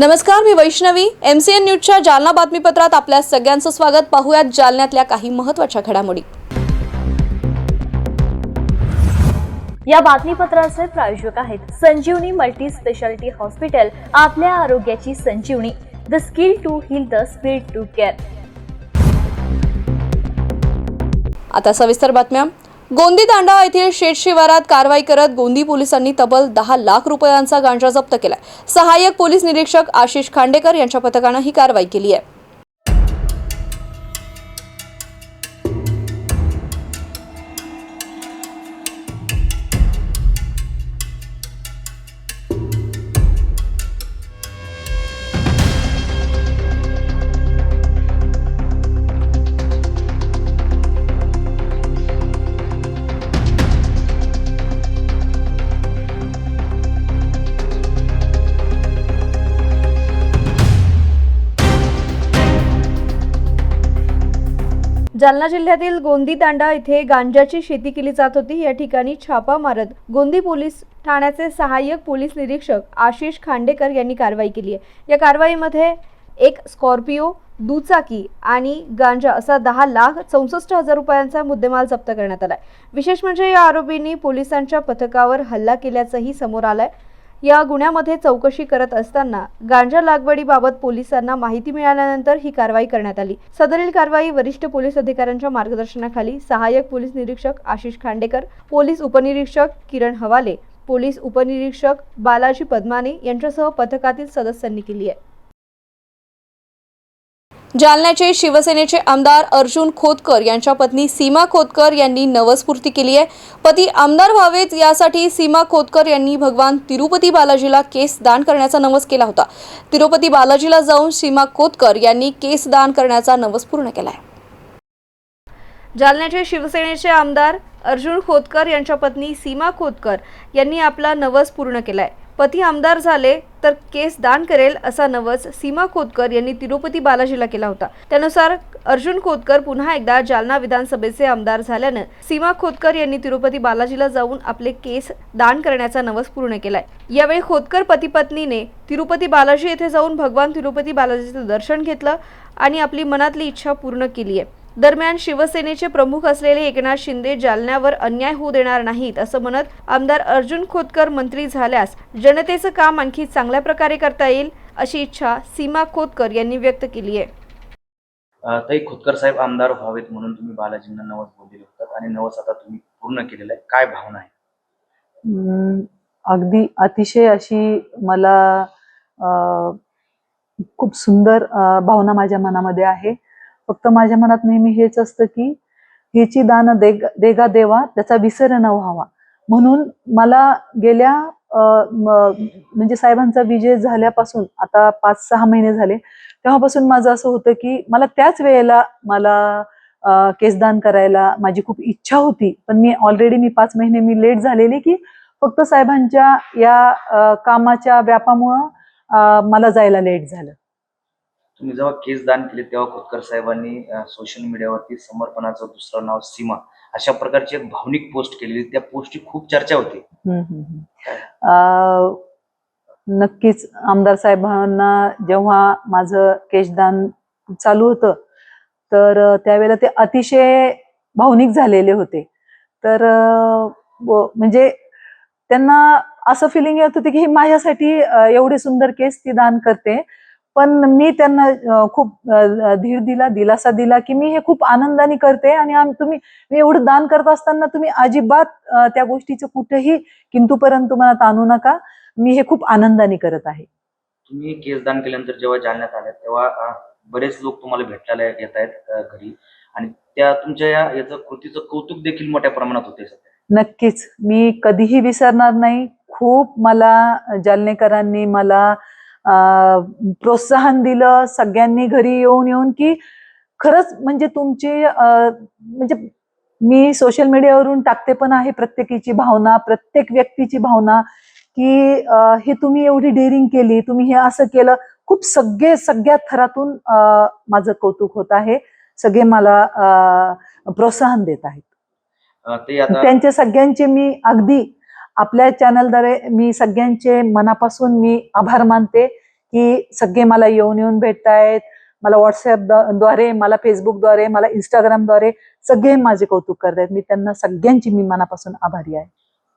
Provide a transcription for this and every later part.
नमस्कार मी Vaishnavi. M C N न्यूजच्या जालना बातमीपत्रात आपल्या सगळ्यांचं स्वागत. पाहूयात जालन्यातल्या काही महत्त्वाच्या घडामोडी. या बातमीपत्राचे प्रायोजक आहेत संजीवनी मल्टी स्पेशालिटी हॉस्पिटल आपल्या आरोग्याची Sanjeevani. The skill to heal the speed to care आता सविस्तर बातम्या. गोंदी तांडा येथील शेत शिवारात कारवाई करत गोंदी पोलिसांनी तब्बल दहा लाख रुपयांचा गांजा जप्त केलाय. सहाय्यक पोलीस निरीक्षक आशिष खांडेकर यांच्या पथकानं ही कारवाई केली आहे. जालना जिल्ह्यातील गोंदी तांडा इथे गांजाची शेती केली जात होती. या ठिकाणी छापा मारत गोंदी पोलीस ठाण्याचे सहाय्यक पोलीस निरीक्षक आशिष खांडेकर यांनी कारवाई केली आहे. या कारवाईमध्ये एक स्कॉर्पिओ दुचाकी आणि गांजा असा दहा लाख चौसष्ट हजार रुपयांचा मुद्देमाल जप्त करण्यात आलाय विशेष म्हणजे या आरोपींनी पोलिसांच्या पथकावर हल्ला केल्याचंही समोर आलंय. या गुन्ह्यामध्ये चौकशी करत असताना गांजा लागवडीबाबत पोलिसांना माहिती मिळाल्यानंतर ही कारवाई करण्यात आली. सदरील कारवाई वरिष्ठ पोलीस अधिकाऱ्यांच्या मार्गदर्शनाखाली सहाय्यक पोलीस निरीक्षक आशिष खांडेकर पोलीस उपनिरीक्षक किरण हवाले पोलीस उपनिरीक्षक बालाजी पद्माने यांच्यासह पथकातील सदस्यांनी केली आहे. जालन्याचे शिवसेनेचे आमदार अर्जुन खोतकर यांच्या पत्नी सीमा खोतकर यांनी नवस्फूर्ती केली आहे. पती आमदार व्हावेत यासाठी सीमा खोतकर यांनी भगवान तिरुपती बालाजीला केस दान करण्याचा नवस केला होता. तिरुपती बालाजीला जाऊन सीमा खोतकर यांनी केस दान करण्याचा नवस पूर्ण केलाय जालन्याचे शिवसेनेचे आमदार अर्जुन खोतकर यांच्या पत्नी सीमा खोतकर यांनी आपला नवस पूर्ण केलाय पती आमदार झाले तर केस दान करेल असा नवस सीमा खोतकर यांनी तिरुपती बालाजीला केला होता. त्यानुसार अर्जुन खोतकर पुन्हा एकदा जालना विधानसभेचे आमदार झाल्यानं सीमा खोतकर यांनी तिरुपती बालाजीला जाऊन आपले केस दान करण्याचा नवस पूर्ण केलाय. यावेळी खोतकर पती पत्नीने तिरुपती बालाजी येथे जाऊन भगवान तिरुपती बालाजीचं दर्शन घेतलं आणि आपली मनातली इच्छा पूर्ण केली आहे दरम्यान शिवसेनेचे प्रमुख असलेले एकनाथ शिंदे जालन्यावर अन्याय होऊ देणार नाहीत असं म्हणत आमदार अर्जुन खोतकर मंत्री झाल्यास जनतेचं काम आणखी चांगल्या प्रकारे करता येईल अशी इच्छा सीमा खोतकर यांनी व्यक्त केली आहे. ताई खोतकर साहेब आमदार व्हावेत म्हणून तुम्ही बालाजींना नवस बोललेले होतात आणि नवस आता तुम्ही पूर्ण केलेलं आहे. काय भावना आहे? अगदी अतिशय अशी मला खूप सुंदर भावना माझ्या मनामध्ये आहे. फक्त माझ्या मनात नेहमी हेच असतं की हेची दान देग देगा देवा त्याचा विसर न व्हावा. म्हणून मला गेल्या म्हणजे साहेबांचा विजय झाल्यापासून आता पाच सहा महिने झाले तेव्हापासून माझं असं होतं की मला त्याच वेळेला मला केसदान करायला माझी खूप इच्छा होती. पण मी ऑलरेडी मी पाच महिने मी लेट झालेली की फक्त साहेबांच्या या कामाच्या व्यापामुळं मला जायला लेट झालं. तुम्ही जेव्हा केस दान केले तेव्हा खोतकर साहेबांनी सोशल मीडियावरती समर्पणाचं दुसरं नाव सीमा अशा प्रकारची एक भावनिक पोस्ट केलेली. त्या पोस्टची खूप चर्चा होती. नक्कीच आमदार साहेबांना जेव्हा माझं केशदान चालू होतं तर त्यावेळेला ते अतिशय भावनिक झालेले होते. तर म्हणजे त्यांना असं फिलिंग येत होते की ही माझ्यासाठी एवढे सुंदर केस ती दान करते. पण मी त्यांना खूप धीर दिला दिलासा दिला की मी हे खूप आनंदाने करते आणि तुम्ही मी एवढं दान करत असताना तुम्ही अजिबात त्या गोष्टीचं कुठेही किंतूपर्यंत मनात आणू नका. मी हे खूप आनंदाने करत आहे. तुम्ही केस दान केल्यानंतर जेव्हा जालन्यात आल्या तेव्हा बरेच लोक तुम्हाला भेटायला येत आहेत घरी. आणि त्या तुमच्या या याचं कृतीचं कौतुक देखील मोठ्या प्रमाणात होते नक्कीच. मी कधीही विसरणार नाही. खूप मला जालनेकरांनी मला प्रोत्साहन दिलं सगळ्यांनी घरी येऊन येऊन की खरंच म्हणजे तुमची म्हणजे मी सोशल मीडियावरून टाकते पण आहे प्रत्येकीची भावना प्रत्येक व्यक्तीची भावना की हे तुम्ही एवढी डेअरिंग केली तुम्ही हे असं केलं. खूप सगळे सगळ्या थरातून माझं कौतुक होत आहे. सगळे मला प्रोत्साहन देत आहेत. अ, ते आता त्यांचे सगळ्यांचे मी अगदी आपल्या चॅनलद्वारे मी सगळ्यांचे मनापासून मी आभार मानते की सगळे मला येऊन येऊन भेटतायत. मला व्हॉट्सअपद्वारे मला फेसबुकद्वारे मला इंस्टाग्रामद्वारे सगळे माझे कौतुक करतायत. मी त्यांना सगळ्यांची मी मनापासून आभारी आहे.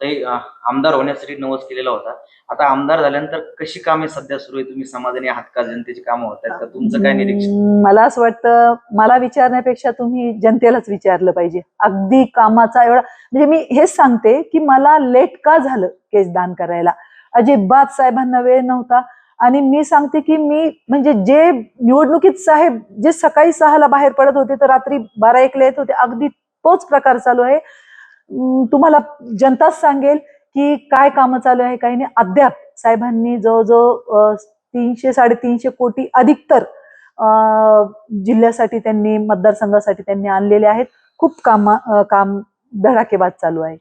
ताई आमदार होण्यासाठी नवस केलेला होता. आता आमदार झाल्यानंतर कशी कामे सध्या सुरू आहे तुम्ही समाधानी आहात का जनतेची कामं होत आहेत का? तुमचं काय निरीक्षण? मला असं वाटतं मला विचारण्यापेक्षा तुम्ही जनतेलाच विचारलं पाहिजे. अगदी कामाचा एवढा म्हणजे मी हेच सांगते की मला लेट का झालं केस दान करायला? अजिबात साहेबांना वेळ नव्हता. आणि मी सांगते की मी म्हणजे जे निवडणुकीत साहेब जे सकाळी सहाला बाहेर पडत होते तर रात्री बारा एकला येत होते अगदी तोच प्रकार चालू आहे. तुम्हाला जनताच सांगेल की काय कामं चालू आहे काही नाही. अद्याप साहेबांनी जवळजवळ तीनशे साडेतीनशे कोटी अधिक तर अं, जिल्ह्यासाठी त्यांनी मतदारसंघासाठी त्यांनी आणलेले आहेत. खूप काम काम धडाकेबाज चालू आहे.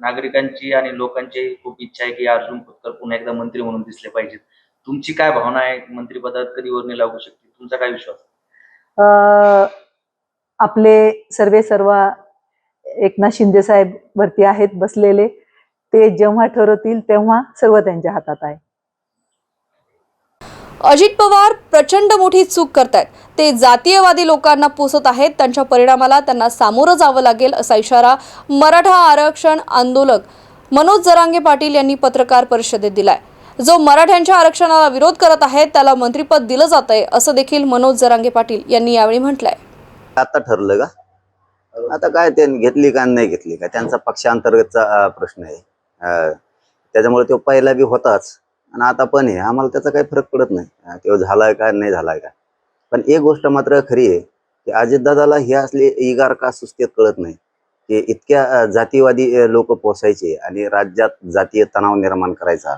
नागरिकांची आणि लोकांची खूप इच्छा आहे की अर्जुन खोतकर पुन्हा एकदा मंत्री म्हणून दिसले पाहिजेत. तुमची काय भावना आहे? मंत्रिपदात कधी वर्णी लागू शकते तुमचा काय विश्वास? अं, आपले सर्वे सर्व एकनाथ शिंदे साहेब वरती आहेत बसलेले ते जेव्हा ठरवतील तेव्हा सर्व त्यांच्या हातात आहे. अजित पवार प्रचंड मोठी चूक करतायत. ते जातीयवादी लोकांना पोसत आहेत त्यांच्या परिणामाला त्यांना सामोरं जावं लागेल असा इशारा मराठा आरक्षण आंदोलक मनोज जरांगे पाटील यांनी पत्रकार परिषदेत दिलाय. जो मराठ्यांच्या आरक्षणाला विरोध करत आहे त्याला मंत्रिपद दिलं जात आहे असं देखील मनोज जरांगे पाटील यांनी यावेळी म्हटलंय. आता ठरलं का? आता काय ते घेतली का नाही घेतली का? त्यांचा पक्षांतर्गतचा प्रश्न आहे. त्याच्यामुळे तो पहिला बी होताच. आणि आता पण आहे. आम्हाला त्याचा काही फरक पडत नाही. तो झालाय का नाही झालाय का? पण एक गोष्ट मात्र खरी आहे की अजितदादाला हे असले इगार का सुस्तीत कळत नाही की इतक्या जातीवादी लोक पोसायचे आणि राज्यात जातीय तणाव निर्माण करायचा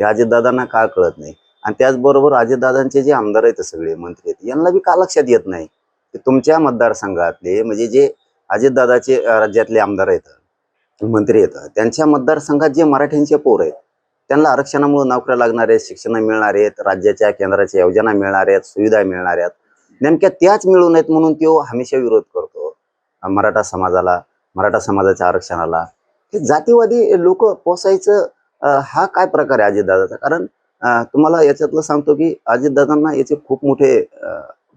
ते अजितदादांना का कळत नाही? आणि त्याचबरोबर अजितदादांचे जे आमदार आहेत सगळे मंत्री आहेत यांना बी का लक्षात येत नाही? की तुमच्या मतदारसंघातले म्हणजे जे अजितदादाचे राज्यातले आमदार आहेत मंत्री आहेत. त्यांच्या मतदारसंघात जे मराठ्यांचे पोर आहेत त्यांना आरक्षणामुळे नोकऱ्या लागणार आहेत शिक्षण मिळणार आहेत राज्याच्या केंद्राच्या योजना मिळणार आहेत सुविधा मिळणार आहेत. नेमक्या त्याच मिळू नयेत म्हणून तो हमेशा विरोध करतो मराठा समाजाला मराठा समाजाच्या आरक्षणाला. हे जातीवादी लोक पोसायचं हा काय प्रकार आहे अजितदादाचा? कारण तुम्हाला याच्यातलं सांगतो की अजितदादांना याचे खूप मोठे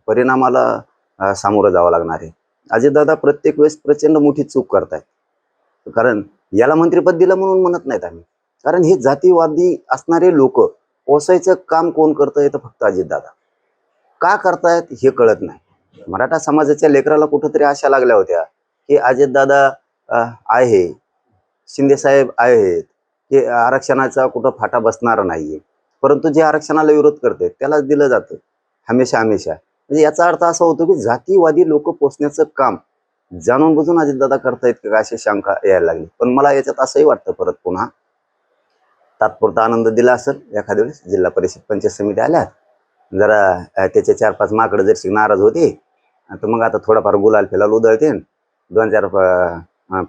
परिणामाला सामोरं जावं लागणार आहे. अजितदादा प्रत्येक वेळेस प्रचंड मोठी चूक करतायत. कारण याला मंत्रिपद दिलं म्हणून म्हणत नाहीत आम्ही. कारण हे जातीवादी असणारे लोक पोसायचं काम कोण करतंय तर फक्त अजितदादा का करतायत हे कळत नाही. मराठा समाजाच्या लेकराला कुठंतरी आशा लागल्या होत्या की अजितदादा आहे शिंदेसाहेब आहेत की आरक्षणाचा कुठं फाटा बसणार नाहीये. परंतु जे आरक्षणाला विरोध करते त्यालाच दिलं जातं. हमेशा हमेशा. म्हणजे याचा अर्थ असा होतो की जातीवादी लोक पोचण्याचं काम जाणून बुजून अजितदादा करतायत का अशी शंका यायला लागली. पण मला याच्यात असंही वाटतं परत पुन्हा. तात्पुरता आनंद दिला असेल. एखाद्या वेळेस जिल्हा परिषद पंचायत समिती आल्या जरा त्याचे चार पाच माकडं जर नाराज होते तर मग आता थोडाफार गुलाल फिलाल उधळते दोन चार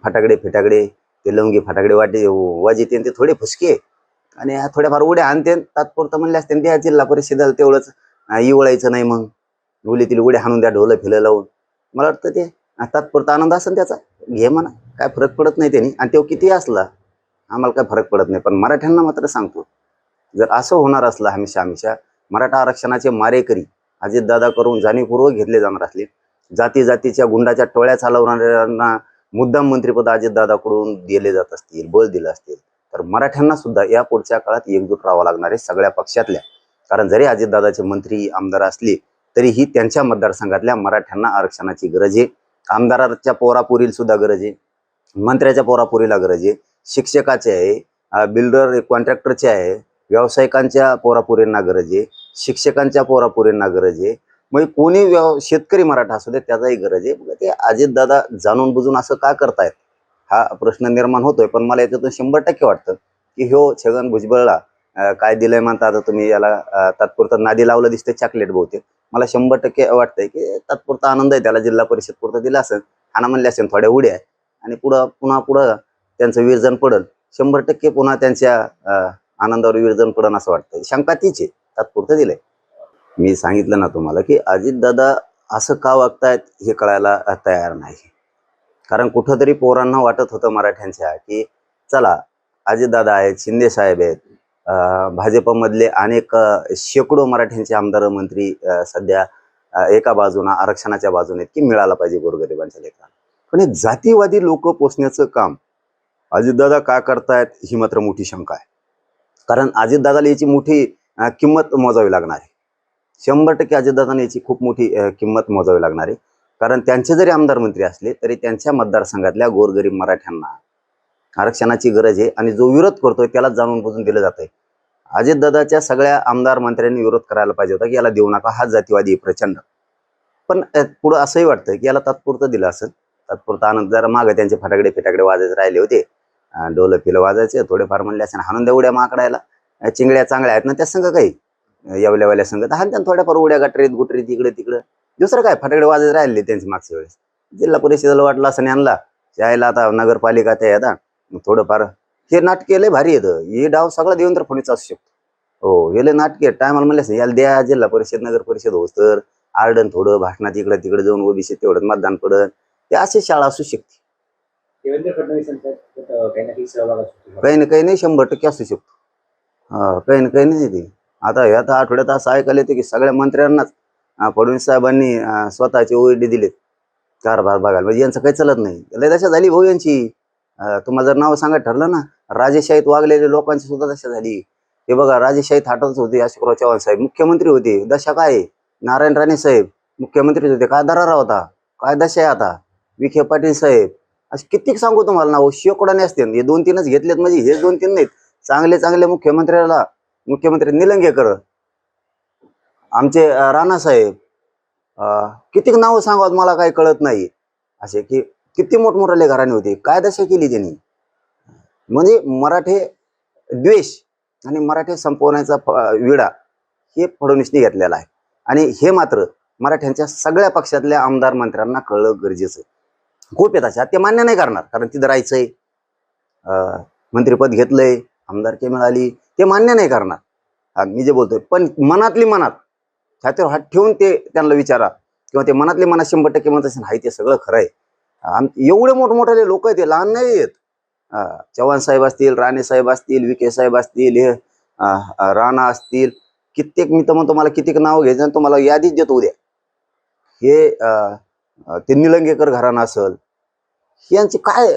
फटाकडे फिटाकडे ते लवंगी फटाकडे वाटे वाजिते ते थोडे फुसके. आणि थोड्याफार उड्या आणते तात्पुरतं म्हणले असते त्या जिल्हा परिषदेला तेवढंच इवळायचं नाही मग. गुलीतील उड्या हाणून द्या ढोलं फिलं लावून. मला वाटतं ते तात्पुरता आनंद असेल त्याचा. घे म्हणा. काय फरक पडत नाही त्यांनी. आणि तो किती असला आम्हाला काय फरक पडत नाही. पण मराठ्यांना मात्र सांगतो जर असं होणार असलं हमेशा हमेशा मराठा आरक्षणाचे मारेकरी अजितदादा करून जाणीवपूर्वक घेतले जाणार असले जाती जातीच्या गुंडाच्या टोळ्या चालवणाऱ्यांना मुद्दाम मंत्रिपद अजितदादाकडून दिले जात असतील बळ दिलं असतील तर मराठ्यांना सुद्धा या पुढच्या काळात एकजूट राहावं लागणार आहे सगळ्या पक्षातल्या. कारण जरी अजितदादाचे मंत्री आमदार असले तरीही त्यांच्या मतदारसंघातल्या मराठ्यांना आरक्षणाची गरज आहे. आमदाराच्या पोरापुरील सुद्धा गरज आहे. मंत्र्याच्या पोरापुरीला गरज आहे. शिक्षकाचे आहे. बिल्डर कॉन्ट्रॅक्टरचे आहे. व्यावसायिकांच्या पोरापुरींना गरज आहे. शिक्षकांच्या पोरापुरींना गरज आहे. मग कोणी व्यव शेतकरी मराठा असू दे त्याचाही गरज आहे. मग ते अजितदादा जाणून बुजून असं का करतायत? हा प्रश्न निर्माण होतोय पण मला याच्यातून शंभर टक्के वाटतं की ह्यो छगन भुजबळला काय दिलंय म्हणता आता तुम्ही याला तात्पुरतं नादी लावलं दिसते चॉकलेट बहुतेक. मला शंभर टक्के वाटतंय की तात्पुरता आनंद आहे त्याला जिल्हा परिषद पुरतं दिला असेल. हाना म्हणले असेल थोड्या उड्या आणि पुढं पुन्हा पुढं त्यांचं विरजन पडल. शंभर टक्के पुन्हा त्यांच्या आनंदावर विरजन पडन असं वाटतं शंका तीच आहे. तात्पुरतं दिलंय. मी सांगितलं ना तुम्हाला की अजितदादा असं का वागतायत हे कळायला तयार नाही. कारण कुठंतरी पोरांना वाटत होतं मराठ्यांच्या की चला अजितदादा आहेत शिंदे साहेब आहेत भाजपमधले अनेक शेकडो मराठ्यांचे आमदार मंत्री सध्या एका बाजूला आरक्षणाच्या बाजूने की मिळाला पाहिजे गोरगरिबांच्या लेकरांना पण हे जातीवादी लोक पोचण्याचं काम अजितदादा का करतायत ही मात्र मोठी शंका आहे. कारण अजितदादाला याची मोठी किंमत मोजावी लागणार आहे. शंभर टक्के अजितदादांना याची खूप मोठी किंमत मोजावी लागणार आहे. कारण त्यांचे जरी आमदार मंत्री असले तरी त्यांच्या मतदारसंघातल्या गोरगरीब मराठ्यांना आरक्षणाची गरज आहे आणि जो विरोध करतोय त्यालाच जाणून बुजून दिलं जात आहे अजितदादाच्या सगळ्या आमदार मंत्र्यांनी विरोध करायला पाहिजे होता की याला देऊ नका हा जातीवादी प्रचंड. पण पुढं असंही वाटतं की याला तात्पुरतं दिलं असेल. तात्पुरता आनंद जरा मागं त्यांचे फटाकडे फिटाकडे वाजायचे राहिले होते. डोलं पिलं वाजायचे थोडेफार म्हणले असेल हाणून द्या उड्या माकडायला. चिंगड्या चांगल्या आहेत ना त्या संघ काही? यवल्यावाल्या संघ तर हाण त्यांना थोड्याफार उड्या गटरीत गुटरीत इकडे तिकडे. दुसरं काय? फटाकडे वाजत राहिले त्यांचे मागच्या वेळेस. जिल्हा परिषदेला वाटलं असं आणला. यायला आता नगरपालिका त्या आता. थोडंफार हे नाटके लय भारी येतं हे डाव सगळा देवेंद्र फडणवीस असू शकतो. हो हे लय नाटके टायमाला म्हणले याला द्या जिल्हा परिषद नगर परिषद होस तर आरडन थोडं भाषणात इकडे तिकडे जाऊन ओबीसी तेवढं मतदान पडत ते अशी शाळा असू शकते. देवेंद्र फडणवीसांचा अं, काही ना काही सहभाग असतो काही ना काही नाही शंभर टक्के असू शकतो. हा काही ना काही नाही ते. आता ह्या तर आठवड्यात असं ऐकायला येतं की सगळ्या मंत्र्यांनाच फडणवीस साहेबांनी स्वतःचे ओईडी दिलेत. कारभार बघायला. म्हणजे यांचं काही चलत नाही. लय दशा झाली भाऊ यांची. तुम्हाला जर नाव सांगत ठरलं ना राजेशाहीत वागलेले लोकांची सुद्धा दशा झाली. हे बघा राजेशाहीत हटतच होते अशोकराव चव्हाण साहेब. मुख्यमंत्री होते. दशा काय? आहे? नारायण राणे साहेब. मुख्यमंत्री होते. काय दरारा होता? काय दशा आहे आता? विखे पाटील साहेब. असे कित्येक सांगू तुम्हाला नाव? शेकोडाने असते. हे दोन तीनच घेतलेत म्हणजे हे दोन तीन नाहीत. चांगले चांगले मुख्यमंत्र्याला मुख्यमंत्री निलंगेकर. आमचे राणा साहेब. कितीक नावं सांगावं मला काही कळत नाही. असे की किती मोठमोठाले घराणे होते? काय दशा केली त्यांनी. म्हणजे मराठे द्वेष आणि मराठे संपवण्याचा विडा हे फडणवीसने घेतलेला आहे. आणि हे मात्र मराठ्यांच्या सगळ्या पक्षातल्या आमदार मंत्र्यांना कळलं गरजेचं खूप येत अशा ते मान्य नाही करणार. कारण तिथं राहायचंय. अं, मंत्रिपद घेतलंय. आमदारकी मिळाली. ते मान्य नाही करणार. मी जे बोलतोय. पण मनातली मनात छातीवर हात ठेवून ते त्यांना विचारा. किंवा ते मनातले मनात शंभर टक्के म्हणत असेल हाय ते सगळं खरं आहे. आम एवढे मोठमोठाले लोक आहेत ते लहान नाही आहेत. चव्हाण साहेब असतील राणे साहेब असतील विखे साहेब असतील हे राणा असतील कित्येक मी तर म्हणतो मला कित्येक नाव घ्यायचं आणि तुम्हाला यादीच देतो उद्या. हे ते निलंगेकर घराणं असल यांची काय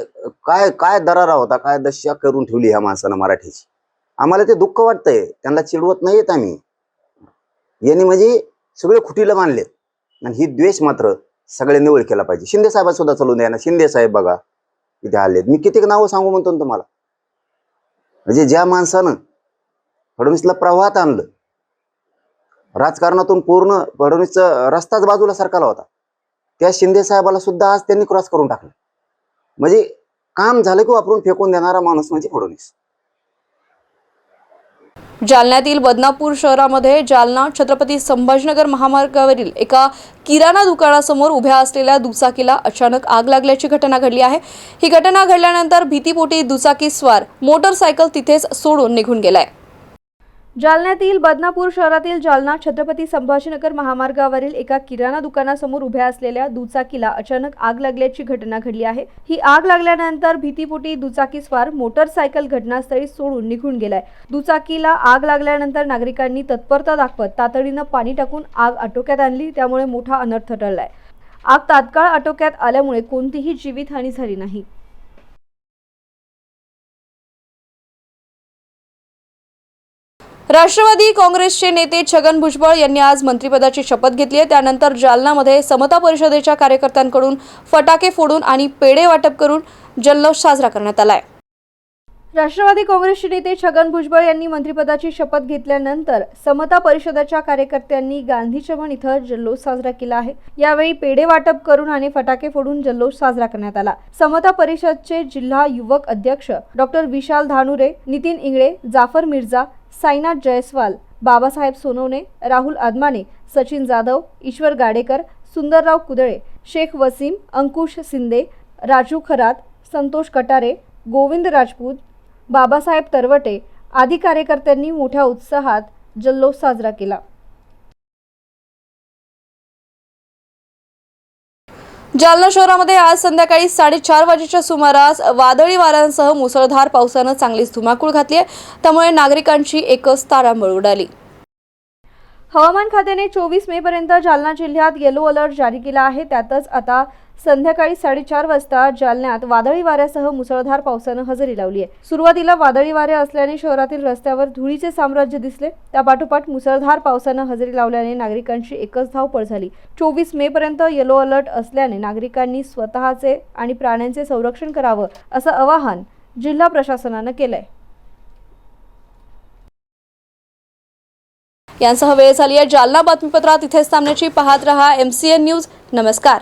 काय काय दरारा होता काय दशा करून ठेवली ह्या माणसानं मराठीची? आम्हाला ते दुःख वाटतंय त्यांना चिडवत नाहीत आम्ही. यांनी म्हणजे सगळे खुटीला मानले आणि ही द्वेष मात्र सगळे निवड केला पाहिजे. शिंदे साहेबा सुद्धा चालून द्या ना. शिंदे साहेब बघा इथे आलेत. मी कितीक नावं सांगू म्हणतो ना तुम्हाला? म्हणजे ज्या माणसानं फडणवीसला प्रवाहात आणलं राजकारणातून पूर्ण फडणवीसचा रस्ताच बाजूला सरकारला होता. त्या शिंदे साहेबाला सुद्धा आज त्यांनी क्रॉस करून टाकलं. म्हणजे काम झालं की वापरून फेकून देणारा माणूस म्हणजे फडणवीस. जालन्यातील बदनापूर शहरामध्ये जालना छत्रपती संभाजीनगर महामार्गावरील एका किराणा दुकानासमोर उभ्या असलेल्या दुचाकीला अचानक आग लागल्याची घटना घडली आहे. ही घटना घडल्यानंतर भीतीपोटी दुचाकी स्वार मोटरसायकल तिथेच सोडून निघून गेलाय. जालन्यातील बदनापूर शहरातील जालना छत्रपती संभाजीनगर महामार्गावरील एका किराणा दुकानासमोर उभ्या असलेल्या दुचाकीला अचानक आग लागल्याची घटना घडली आहे. ही आग लागल्यानंतर भीतीपोटी दुचाकीस्वार मोटरसायकल घटनास्थळी सोडून निघून गेलाय. दुचाकीला आग लागल्यानंतर नागरिकांनी तत्परता दाखवत तातडीनं पाणी टाकून आग आटोक्यात आणली त्यामुळे मोठा अनर्थ टळलाय. आग तात्काळ आटोक्यात आल्यामुळे कोणतीही जीवितहानी झाली नाही. राष्ट्रवादी काँग्रेसचे नेते छगन भुजबळ यांनी आज मंत्रिपदाची शपथ घेतली आहे. त्यानंतर जालनामध्ये समता परिषदेच्या कार्यकर्त्यांकडून फटाके फोडून आणि पेढे वाटप करून जल्लोष साजरा करण्यात आला आहे. राष्ट्रवादी काँग्रेसचे नेते छगन भुजबळ यांनी मंत्रिपदाची शपथ घेतल्यानंतर समता परिषदेच्या कार्यकर्त्यांनी गांधी चमन इथं जल्लोष साजरा केला आहे. यावेळी पेढे वाटप करून आणि फटाके फोडून जल्लोष साजरा करण्यात आला. समता परिषदचे जिल्हा युवक अध्यक्ष डॉक्टर विशाल धानुरे नितीन इंगळे जाफर मिर्झा साईनाथ जयस्वाल बाबासाहेब सोनवणे राहुल आदमाने सचिन जाधव ईश्वर गाडेकर सुंदरराव कुदळे शेख वसीम अंकुश सिंदे राजू खरात संतोष कटारे गोविंद राजपूत बाबासाहेब तरवटे आदी कार्यकर्त्यांनी मोठ्या उत्साहात जल्लोष साजरा केला. जालना शहरामध्ये आज संध्याकाळी साडेचार वाजेच्या सुमारास वादळी वाऱ्यांसह मुसळधार पावसानं चांगलीच धुमाकूळ घातली आहे. त्यामुळे नागरिकांची एकच तारांबळ उडाली. हवामान खात्याने चोवीस मे पर्यंत जालना जिल्ह्यात येलो अलर्ट जारी केला आहे. त्यातच आता संध्याकाळी साडेचार वाजता जालन्यात वादळी वाऱ्यासह मुसळधार पावसानं हजेरी लावली आहे. सुरुवातीला वादळी वारे असल्याने शहरातील रस्त्यावर धुळीचे साम्राज्य दिसले. त्यापाठोपाठ मुसळधार पावसानं हजेरी लावल्याने नागरिकांची एकच धावपळ झाली. चोवीस मे पर्यंत येलो अलर्ट असल्याने नागरिकांनी स्वतःचे आणि प्राण्यांचे संरक्षण करावं असं आवाहन जिल्हा प्रशासनानं केलंय. यांसह वेळ झाली आहे. जालना बातमीपत्रात इथेच थांबण्याची. पाहत रहा एम सी एन न्यूज नमस्कार.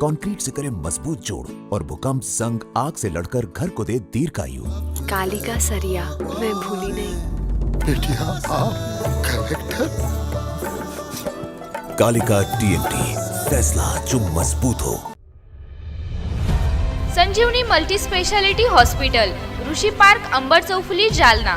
कंक्रीट से करे मज़बूत जोड़ और भूकंप संग आग से लड़कर घर को दे दीर्घायु। कालिका सरिया मैं भूली नहीं। बेटिया आप कलेक्टर? कालिका टीएमटी फैसला जो मज़बूत हो। Sanjeevani multi speciality hospital Rishi park Ambar चौफुली Jalna.